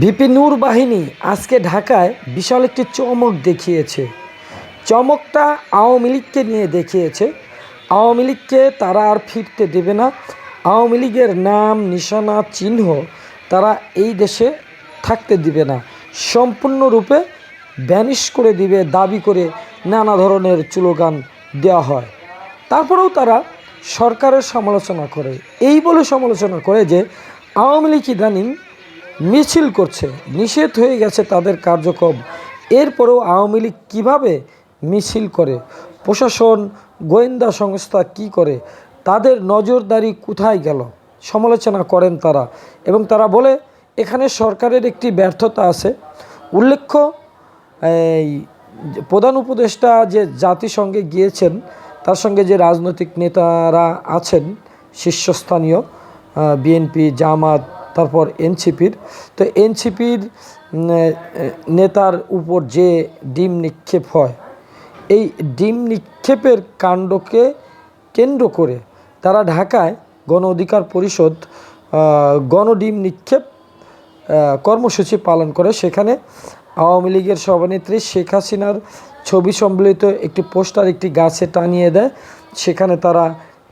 BP নূর বাহিনী আজকে ঢাকায় বিশাল একটি চমক দেখিয়েছে। চমকটা আওয়ামী লীগকে নিয়ে দেখিয়েছে। আওয়ামী লীগকে তারা আর ফিরতে দেবে না। আওয়ামী লীগের নাম, নিশানা, চিহ্ন তারা এই দেশে থাকতে দিবে না। সম্পূর্ণরূপে ব্যানিশ করে দিবে, দাবি করে নানা ধরনের স্লোগান দেওয়া হয়। তারপরেও তারা সরকারের সমালোচনা করে। এই বলে সমালোচনা করে যে, আওয়ামী লীগ ইদানিং মিছিল করছে, নিষেধ হয়ে গেছে তাদের কার্যক্রম। এরপরেও আওয়ামী লীগ কীভাবে মিছিল করে? প্রশাসন, গোয়েন্দা সংস্থা কি করে? তাদের নজরদারি কোথায় গেল? সমালোচনা করেন তারা এবং তারা বলে, এখানে সরকারের একটি ব্যর্থতা আছে। উল্লেখ্য, এই প্রধান উপদেষ্টা যে জাতিসংঘে গিয়েছেন, তার সঙ্গে যে রাজনৈতিক নেতারা আছেন, শীর্ষস্থানীয় বিএনপি, জামাত তারপর এনসিপির। তো এনসিপির নেতার উপর যে ডিম নিক্ষেপ হয়, এই ডিম নিক্ষেপের কাণ্ডকে কেন্দ্র করে তারা ঢাকায় গণ অধিকার পরিষদ গণডিম নিক্ষেপ কর্মসূচি পালন করে। সেখানে আওয়ামী লীগের সভানেত্রী শেখ হাসিনার ছবি সম্বলিত একটি পোস্টার, একটি গাছে টানিয়ে দেয়। সেখানে তারা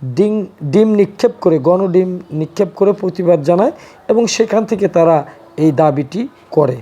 ডিম ডিম নিক্ষেপ করে, গণডিম নিক্ষেপ করে প্রতিবাদ জানায় এবং সেখান থেকে তারা এই দাবিটি করে।